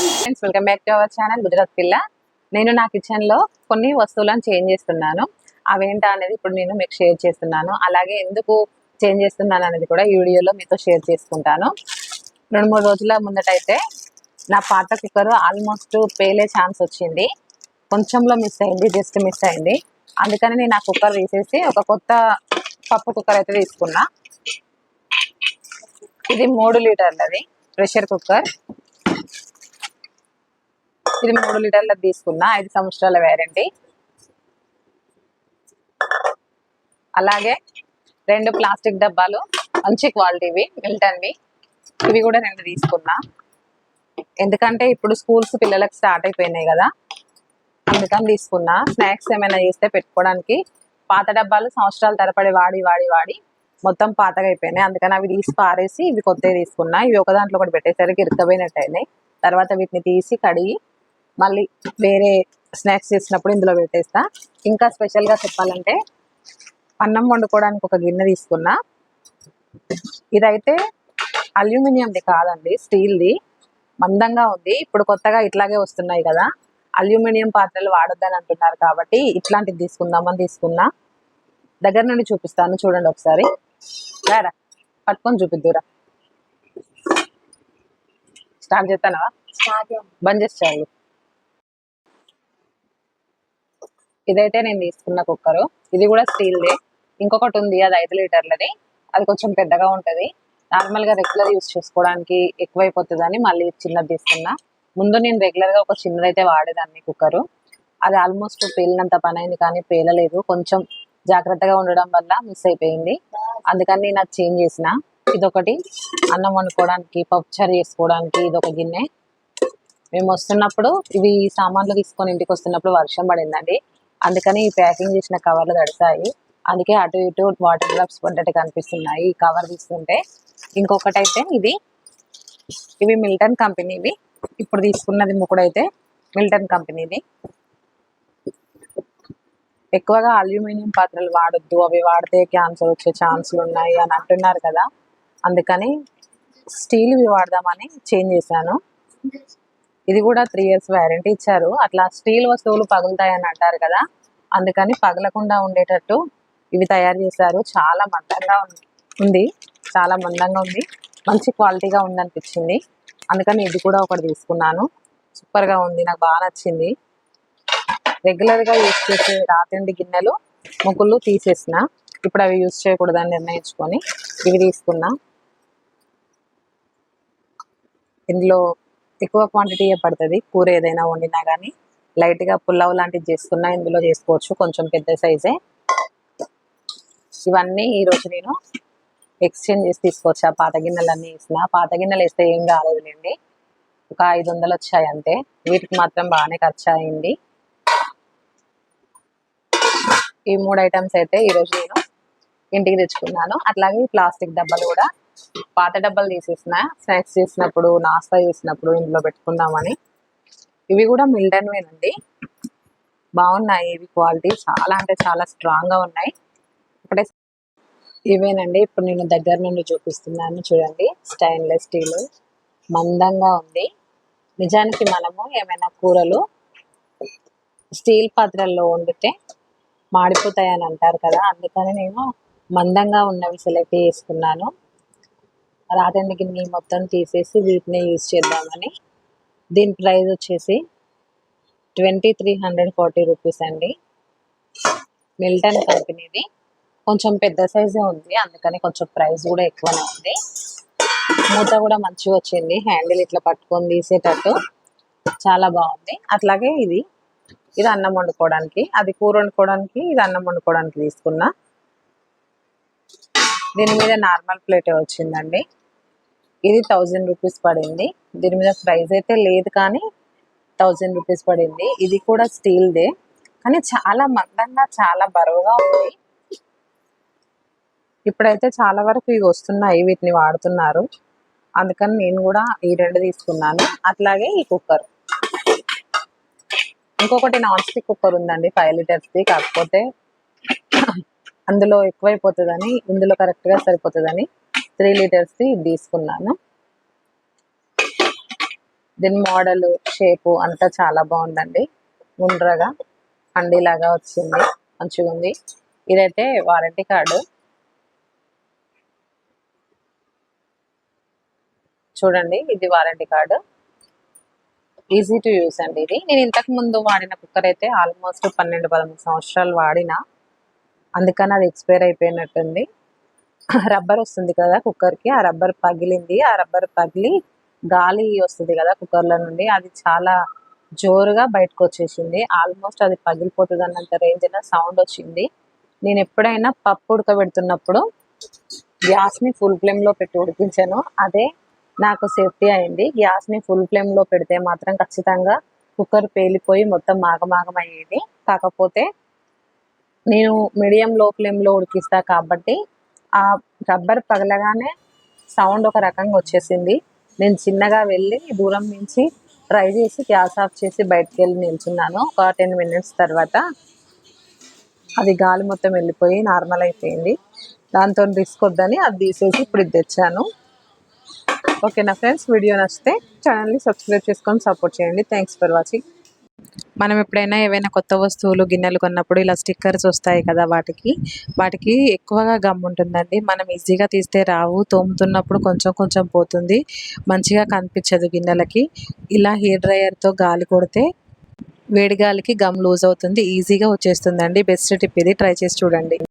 Friends welcome back to our channel Gujarat పిల్ల నేను నా కిచెన్లో కొన్ని వస్తువులను చేంజ్ చేస్తున్నాను. అవేంటా అనేది ఇప్పుడు నేను మీకు షేర్ చేస్తున్నాను. అలాగే ఎందుకు చేంజ్ చేస్తున్నాను అనేది కూడా ఈ వీడియోలో మీతో షేర్ చేసుకుంటాను. రెండు మూడు రోజుల ముందటైతే నా పాత కుక్కర్ ఆల్మోస్ట్ పేలే ఛాన్స్ వచ్చింది. కొంచెంలో మిస్ అయింది జస్ట్ మిస్ అయింది. అందుకని నేను ఆ కుక్కర్ తీసేసి ఒక కొత్త పప్పు కుక్కర్ అయితే తీసుకున్నా. ఇది మూడు లీటర్లది ప్రెషర్ కుక్కర్ ఇది మూడు లీటర్ల తీసుకున్నా ఐదు సంవత్సరాల వ్యారంటీ అలాగే రెండు ప్లాస్టిక్ డబ్బాలు మంచి క్వాలిటీవి మిల్టన్వి. ఇవి కూడా రెండు తీసుకున్నా. ఎందుకంటే ఇప్పుడు స్కూల్స్ పిల్లలకు స్టార్ట్ అయిపోయినాయి కదా. అందుకని తీసుకున్నా. స్నాక్స్ ఏమైనా చేస్తే పెట్టుకోవడానికి. పాత డబ్బాలు సంవత్సరాల తరబడి వాడి వాడి వాడి మొత్తం పాతగా అయిపోయినాయి. అందుకని అవి తీసి పారేసి ఇవి కొత్తవి తీసుకున్నా. ఇవి ఒక దాంట్లో కూడా పెట్టేసరికి ఇరుకపోయినట్టు అయినాయి. తర్వాత వీటిని తీసి కడిగి మళ్ళీ వేరే స్నాక్స్ చేసినప్పుడు ఇందులో పెట్టేస్తా. ఇంకా స్పెషల్గా చెప్పాలంటే అన్నం వండుకోవడానికి ఒక గిన్నె తీసుకున్నా. ఇదైతే అల్యూమినియంది కాదండి స్టీల్ది. మందంగా ఉంది. ఇప్పుడు కొత్తగా ఇట్లాగే వస్తున్నాయి కదా. అల్యూమినియం పాత్రలు వాడొద్దని అంటున్నారు కాబట్టి ఇట్లాంటిది తీసుకుందామని తీసుకున్నా. దగ్గర నుండి చూపిస్తాను చూడండి ఒకసారి. రారా? పట్టుకొని చూపిద్దురా. స్టార్ట్ చేస్తానా బంద్ చేసేయాలి ఇదైతే నేను తీసుకున్న కుక్కరు. ఇది కూడా స్టీల్దే. ఇంకొకటి ఉంది అది ఐదు లీటర్లది. అది కొంచెం పెద్దగా ఉంటది. నార్మల్గా రెగ్యులర్ యూస్ చేసుకోవడానికి ఎక్కువైపోతుందని అని మళ్ళీ చిన్నది తీసుకున్నా. ముందు నేను రెగ్యులర్గా ఒక చిన్నదైతే వాడేదాన్ని కుక్కరు. అది ఆల్మోస్ట్ పేలినంత పని అయింది కానీ పేలలేదు. కొంచెం జాగ్రత్తగా ఉండడం వల్ల మిస్ అయిపోయింది. అందుకని నేను అది చేంజ్ చేసిన. ఇదొకటి. అన్నం వండుకోవడానికి పప్పుచారు చేసుకోవడానికి ఇదొక గిన్నె. మేము వస్తున్నప్పుడు ఇవి సామాన్లు తీసుకొని ఇంటికి వస్తున్నప్పుడు వర్షం పడిందండి. అందుకని ఈ ప్యాకింగ్ చేసిన కవర్లు తడిసాయి. అందుకే అటు ఇటు వాటర్ డ్రాప్స్ పడ్డట్టు కనిపిస్తున్నాయి. ఈ కవర్ తీసుకుంటే ఇంకొకటి అయితే ఇది ఇవి మిల్టన్ కంపెనీవి. ఇప్పుడు తీసుకున్నది ముకుడైతే మిల్టన్ కంపెనీది. ఎక్కువగా అల్యూమినియం పాత్రలు వాడొద్దు. అవి వాడితే క్యాన్సర్ వచ్చే ఛాన్సులు ఉన్నాయి అని అంటున్నారు కదా. అందుకని స్టీల్వి వాడదామని చేంజ్ చేశాను. ఇది కూడా త్రీ ఇయర్స్ వ్యారంటీ ఇచ్చారు. అట్లా స్టీల్ వస్తువులు పగులుతాయని అంటారు కదా అందుకని పగలకుండా ఉండేటట్టు ఇవి తయారు చేశారు. చాలా మందంగా ఉంది- చాలా మందంగా ఉంది. మంచి క్వాలిటీగా ఉందనిపించింది. అందుకని ఇది కూడా ఒకటి తీసుకున్నాను. సూపర్గా ఉంది. నాకు బాగా నచ్చింది. రెగ్యులర్గా యూజ్ చేసే రాతిండి గిన్నెలు ముగ్గులు తీసేసిన. ఇప్పుడు అవి యూజ్ చేయకూడదని నిర్ణయించుకొని ఇవి తీసుకున్నా. ఇందులో ఎక్కువ క్వాంటిటీ పడుతుంది. కూర ఏదైనా వండినా కానీ లైట్గా పులావ్ లాంటిది చేసుకున్నా ఇందులో చేసుకోవచ్చు. కొంచెం పెద్ద సైజే ఇవన్నీ ఈ రోజు నేను ఎక్స్చేంజ్ చేసి తీసుకొచ్చా. పాత గిన్నెలన్నీ వేసిన. పాత గిన్నెలు వేస్తే ఏం కాలేదులేండి. ఒక ఐదు వందలు వచ్చాయి అంతే. వీటికి మాత్రం బాగానే ఖర్చు అయింది. ఈ మూడు ఐటమ్స్ అయితే ఈ రోజు నేను ఇంటికి తెచ్చుకున్నాను. అట్లాగే ప్లాస్టిక్ డబ్బాలు కూడా పాత డబ్బాలు తీసేసిన స్నాక్స్ చేసినప్పుడు నాస్తా చేసినప్పుడు ఇంట్లో పెట్టుకుందామని. ఇవి కూడా మిల్టన్వేనండి బాగున్నాయి ఇవి క్వాలిటీ చాలా అంటే చాలా స్ట్రాంగ్గా ఉన్నాయి. ఒకటే ఇవేనండి ఇప్పుడు నేను దగ్గర నుండి చూపిస్తున్నాను చూడండి. స్టైన్లెస్ స్టీల్ మందంగా ఉంది. నిజానికి మనము ఏమైనా కూరలు స్టీల్ పాత్రల్లో వండితే మాడిపోతాయని అంటారు కదా అందుకని నేను మందంగా ఉన్నవి సెలెక్ట్ చేసుకున్నాను. రాతండి గిన్నె మొత్తం తీసేసి వీటిని యూజ్ చేద్దామని. దీని ప్రైస్ వచ్చేసి twenty three hundred forty rupees అండి. మిల్టన్ కంపెనీది. కొంచెం పెద్ద సైజే ఉంది అందుకని కొంచెం ప్రైస్ కూడా ఎక్కువనే ఉంది. మూత కూడా మంచిగా వచ్చింది హ్యాండిల్ ఇట్లా పట్టుకొని తీసేటట్టు. చాలా బాగుంది. అట్లాగే ఇది ఇది అన్నం వండుకోవడానికి అది కూర వండుకోవడానికి ఇది అన్నం వండుకోవడానికి తీసుకున్నా. దీని మీద నార్మల్ ప్లేటే వచ్చిందండి. ఇది థౌజండ్ రూపీస్ పడింది. దీని మీద ప్రైస్ అయితే లేదు కానీ థౌజండ్ రూపీస్ పడింది. ఇది కూడా స్టీల్దే కానీ చాలా మందంగా చాలా బరువుగా ఉంది. ఇప్పుడైతే చాలా వరకు ఇవి వస్తున్నాయి. వీటిని వాడుతున్నారు. అందుకని నేను కూడా ఈ రెండు తీసుకున్నాను. అట్లాగే ఈ కుక్కర్. ఇంకొకటి నాన్ స్టిక్ కుక్కర్ ఉందండి. ఫైవ్ లీటర్స్ది కాకపోతే అందులో ఎక్కువైపోతుందని ఇందులో కరెక్ట్గా సరిపోతుందని త్రీ లీటర్స్ది ఇది తీసుకున్నాను. దీని మోడల్ షేపు అంతా చాలా బాగుందండి. గుండ్రగా లాగా వచ్చింది. మంచిగా ఉంది. ఇదైతే వారంటీ కార్డు. చూడండి ఇది warranty card. Easy to use అండి ఇది. నేను ఇంతకు ముందు వాడిన కుక్కర్ అయితే ఆల్మోస్ట్ పన్నెండు పదమూడు సంవత్సరాలు వాడిన. అందుకని అది ఎక్స్పైర్ అయిపోయినట్టుంది. రబ్బర్ వస్తుంది కదా కుక్కర్కి ఆ రబ్బర్ పగిలింది ఆ రబ్బర్ పగిలి గాలి వస్తుంది కదా కుక్కర్లో నుండి అది చాలా జోరుగా బయటకు వచ్చేసింది ఆల్మోస్ట్ అది పగిలిపోతుంది అన్నంత రేంజ్లో సౌండ్ వచ్చింది. నేను ఎప్పుడైనా పప్పు ఉడకబెడుతున్నప్పుడు గ్యాస్ని ఫుల్ ఫ్లేమ్లో పెట్టి ఉడికించాను. అదే నాకు సేఫ్టీ అయింది. గ్యాస్ని ఫుల్ ఫ్లేమ్లో పెడితే మాత్రం ఖచ్చితంగా కుక్కర్ పేలిపోయి మొత్తం మాగమాగం అయ్యేది కాకపోతే నేను మీడియం లో ఫ్లేమ్లో ఉడికిస్తా కాబట్టి ఆ రబ్బర్ పగలగానే సౌండ్ ఒక రకంగా వచ్చేసింది. నేను చిన్నగా వెళ్ళి దూరం నుంచి ట్రై చేసి గ్యాస్ ఆఫ్ చేసి బయటకు వెళ్ళి నిల్చున్నాను. ఒక టెన్ మినిట్స్ తర్వాత అది గాలి మొత్తం వెళ్ళిపోయి నార్మల్ అయిపోయింది. దాంతో రిస్క్ వద్దని అది తీసేసి ఇప్పుడు ఇది తెచ్చాను. ఓకేనా ఫ్రెండ్స్? వీడియో నచ్చితే ఛానల్ని సబ్స్క్రైబ్ చేసుకొని సపోర్ట్ చేయండి. Thanks for watching. మనం ఎప్పుడైనా ఏవైనా కొత్త వస్తువులు గిన్నెలు కొన్నప్పుడు ఇలా స్టిక్కర్స్ వస్తాయి కదా వాటికి వాటికి ఎక్కువగా గమ్ ఉంటుందండి. మనం ఈజీగా తీస్తే రావు తోముతున్నప్పుడు కొంచెం కొంచెం పోతుంది. మంచిగా కనిపించదు గిన్నెలకి. ఇలా హెయిర్ డ్రయర్తో గాలి కొడితే వేడి గాలికి గమ్ లూజ్ అవుతుంది ఈజీగా వచ్చేస్తుందండి. బెస్ట్ టిప్ ఇది. ట్రై చేసి చూడండి.